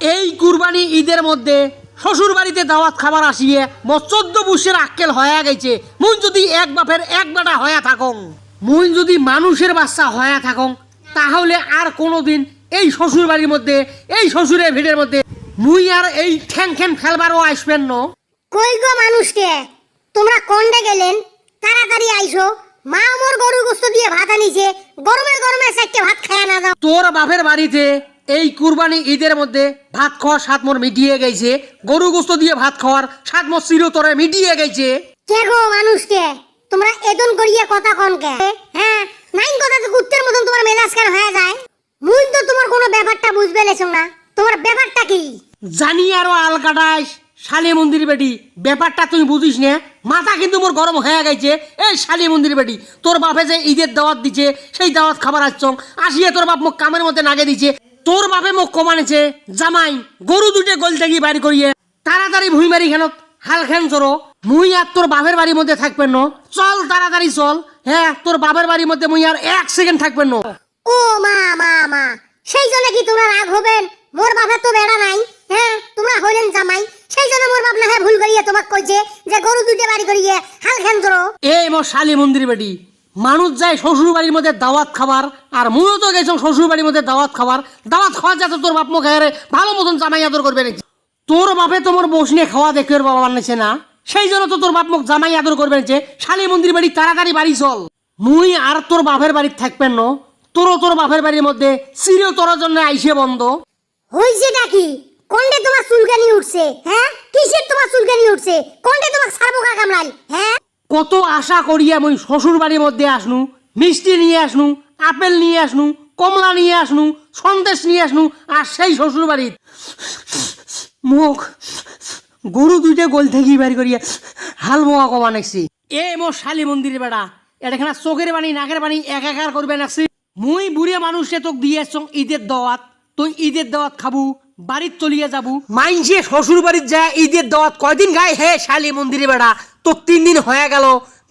এই কুরবানি ঈদের মধ্যে শ্বশুর বাড়িতে দাওয়াত খাবার আসিয়ে চোদ্দ বুসের আক্কেল হয়ে গেছে। মুই যদি এক বাপের এক বেটা হয়ে থাকং মুই যদি মানুষের বাচ্চা হয়ে থাকং তাহলে আর কোনোদিন এই শ্বশুর বাড়ির মধ্যে এই শ্বশুরের ভিড়ের মধ্যে মুই আর এই ঠ্যাং ঠ্যাং ফেলবারও আসবেন ন। কই গো মানুষকে? তোমরা কন্ডে গেলেন? তাড়াতাড়ি আইসো। মা মোর গরু গোস্ত দিয়ে ভাত আনিছে। গরমে গরমে চারটে ভাত খায় না দাও। তোর বাপের বাড়িতে এই কুরবানি ঈদের মধ্যে ভাত খাওয়ার স্বাদ মোর মিটিয়ে গেছে। গরু গোস্ত দিয়ে ভাত খাওয়ার স্বাদ মোর চিরতরে মিটিয়ে গেছে। কে গো মানুষকে? তোমরা এদন করিয়ে কথা কনকে হ্যাঁ নাইন কথা তো কুত্তের মতন তোমার মেজাজ কেন হয়ে যায়? মুই তো তোমার কোনো ব্যাপারটা বুঝবে লেছো না। তোমার ব্যাপারটা কি? জানি আরও আলকাটাইস শালি মন্দির বেটি ব্যাপারটা তুই বুঝিস না? মাথা কিন্তু মোর গরম হয়ে গেছে। এই শালি মন্দির বেটি তোর বাপে যে ঈদের দাওয়াত দিছে সেই দাওয়াত খাবার আসছং আসিয়ে তোর বাপ মোক কামের মধ্যে নাগে দিছে। তোর বাপে মোক কমানেছে জামাই গরু দুটে গোল থেকে বাড়ি করিয়ে তাড়াতাড়ি ভুই মারি খেনত হাল খেন চড়ো মুই আর তোর বাপের বাড়ির মধ্যে থাকবেন ন। চল তাড়াতাড়ি চল। হ্যাঁ তোর বাপের বাড়ির মধ্যে মুই আর এক সেকেন্ড থাকবেন ন। ও মা মা মা সেই জন্য কি তোমরা রাগ হবেন? মোর বাপের তো বেড়া নাই। হ্যাঁ তোমরা হইলেন জামাই। সেই জন্য মোর বাপ না হ্যাঁ ভুল করিয়ে তোমাক কইছে যে গরু দুইটা বাড়ি করিয়ে হাল খেন ধরো এই মোর শালি মন্দির বেটি। মানুষ যায় শ্বশুর বাড়ির মধ্যে দাওয়াত খাবার, আর মুইও তো গেছো শ্বশুর বাড়ির মধ্যে দাওয়াত খাবার। দাওয়াত খাওয়া যাতে তোর বাপ মুখ ভালো মতন জামাই আদর করবে নাকি? তোর বাপে তোমার বসনে খাওয়া দেখে ওর বাবা বানাইছে না? সেই জন্য তো তোর বাপ মুখ জামাই আদর করবে নাকি? শালি মন্দির বাড়ি, তাড়াতাড়ি বাড়ি চল। মুই আর তোর বাপের বাড়ির থাকবেন ন। তোরও তোর বাপের বাড়ির মধ্যে চির তোর জন্য আইসে বন্ধ। হইছে নাকি? কোনডে তোমার চুলকানি উঠছে হ্যাঁ? কিসের তোমার চুলকানি উঠছে? কোনডে তোমার সারবোকা কামড়াল হ্যাঁ? কত আশা করিয়া মুই শ্বশুর বাড়ির মধ্যে আসনু, মিষ্টি নিয়ে আসনু, আপেল নিয়ে আসনু, কমলা নিয়ে আসনু, সন্দেশ নিয়ে আসনু, আর সেই শ্বশুর বাড়ির মুখ, গরু দুইটা গোল থেকে বাড়ি করিয়া হাল মোয়া কমা নাকছি। এ মোর শালি মন্দির বেড়া, এটা চোখের বাণী, নাকের বাণী একাকার করবে নাকছি। মুই বুড়ে মানুষে তোক দিয়ে ঈদের দাওয়াত, তুই ঈদের দাওয়াত খাবু বাড়ির চলিয়ে যাবু। মাইনসে শ্বশুর বাড়ির যায় ঈদের দাওয়াত কয়দিন গায়ে? হে শালি মন্দিরে বেড়া তো তিন দিন হয়ে গেল।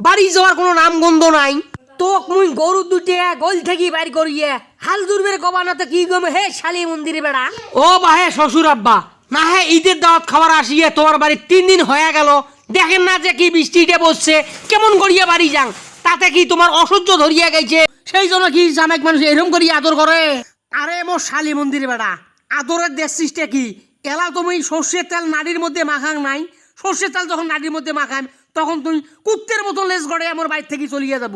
বাড়ি যাওয়ার কোনো নাম গন্ধ নাই। তোক মুই গরু দুটে গোল থেকে বাইর করিয়ে হাল দুর্বের গবানাতে কি গমে হে শালি মন্দিরে বেড়া? ও বাহে শ্বশুর আব্বা না হে ঈদের দাওয়াত খাবার আসিয়ে তোমার বাড়ি তিন দিন হয়ে গেল। দেখেন না যে কি বৃষ্টিতে বসছে কেমন করিয়া বাড়ি যাং? তাতে কি তোমার অসহ্য ধরিয়া গেছে? সেই জন্য কি জামাইক মানুষ এরকম করিয়া আদর করে? আরে মোর শালি মন্দির বেড়া আদরের দেশ সৃষ্টি কি এলা তুমি সর্ষের তেল নাড়ির মধ্যে মাখাং নাই। সর্ষের তেল যখন নাড়ির মধ্যে মাখাম তখন তুই কুত্তের মতো লেজ গড়ে আমার বাড়ি থেকে চলিয়ে যাব।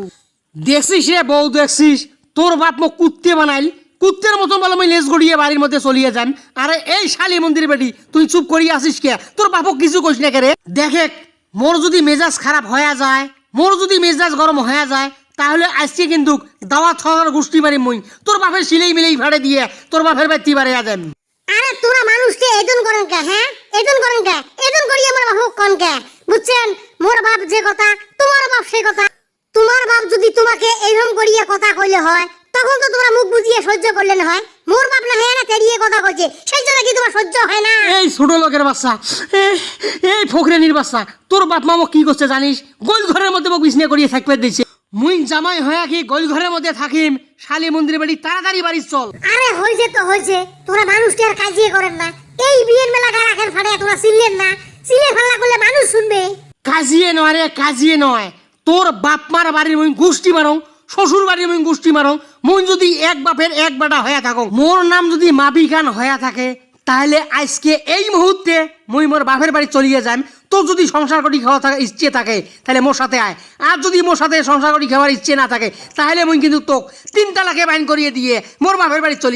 দেখছিস রে বউ, দেখছিস? তোর বাপ মোক কুত্তে বানাইল। কুত্তের মতন বলে আমি লেজ গড়িয়ে বাড়ির মধ্যে চলিয়ে যান আরে এই শালি মন্দির বেটি, তুই চুপ করিয়া আসিস কে? তোর বাপক কিছু কইস না কে রে? দেখে মোর যদি মেজাজ খারাপ হয়ে যায় মোর যদি মেজাজ গরম হয়ে যায় তাহলে আজকে কিন্তু দাওয়াত খাওয়ার গোষ্ঠী মারি মুই। তোর বাপের সিলেই মিলেই ভাড়ে দিয়ে তোর বাপের বাড়ি বাড়ে যাবেন আরে তোরা মানুষকে এদন করেন কে হ্যাঁ? এদন করেন কে? এদন করিয়ে আমার কন কে? বুঝছেন? মোর বাপ যে কথা তোমার বাপ সে কথা। তোমার বাপ যদি তোমাকে এইরকম করিয়ে কথা কইলে হয় তখন তো তোমরা মুখ বুঝিয়ে সহ্য করলেন হয়। মোর বাপ না হ্যাঁ না তেরিয়ে কথা কইছে সেই জন্য কি তোমার সহ্য হয় না? এই ছোট লোকের বাচ্চা এই ফকরেনির বাচ্চা তোর বাপ মামা কি করছে জানিস? গোল ঘরের মধ্যে মোক বিছনে করিয়ে থাকবে দিছে। মুই জামাই হয়ে কি গোল ঘরের মধ্যে থাকিম? শালি মন্দির বাড়ি তাড়াতাড়ি বাড়ি চল। আরে হয়েছে তো হয়েছে তোরা মানুষকে আর কাজিয়ে করেন না। এই বিয়ের মেলা গারাখের ফাটে তোরা চিনলেন না। চিনে ফেলা করলে মানুষ শুনবে। কাজিয়ে নয় রে কাজিয়ে নয়। তোর বাপ মার বাড়ির মুই গোষ্ঠী মারং শ্বশুর বাড়ির মুই গোষ্ঠী মারং মুই যদি এক বাপের এক বাটা হয়ে থাকো মোর নাম যদি মাবি খান হয়ে থাকে তাহলে আজকে এই মুহূর্তে মুই মোর বাপের বাড়ি চলিয়ে যাম তোর যদি সংসার করি খাওয়া থাকে ইচ্ছে থাকে, তাহলে মোর সাথে আয়। আর যদি মোর সাথে সংসার করি খাওয়ার ইচ্ছে না থাকে, তাহলে মুই কিন্তু তোক তিন তালাকে বাইন করিয়ে দিয়ে মোর বাপের বাড়ি চলি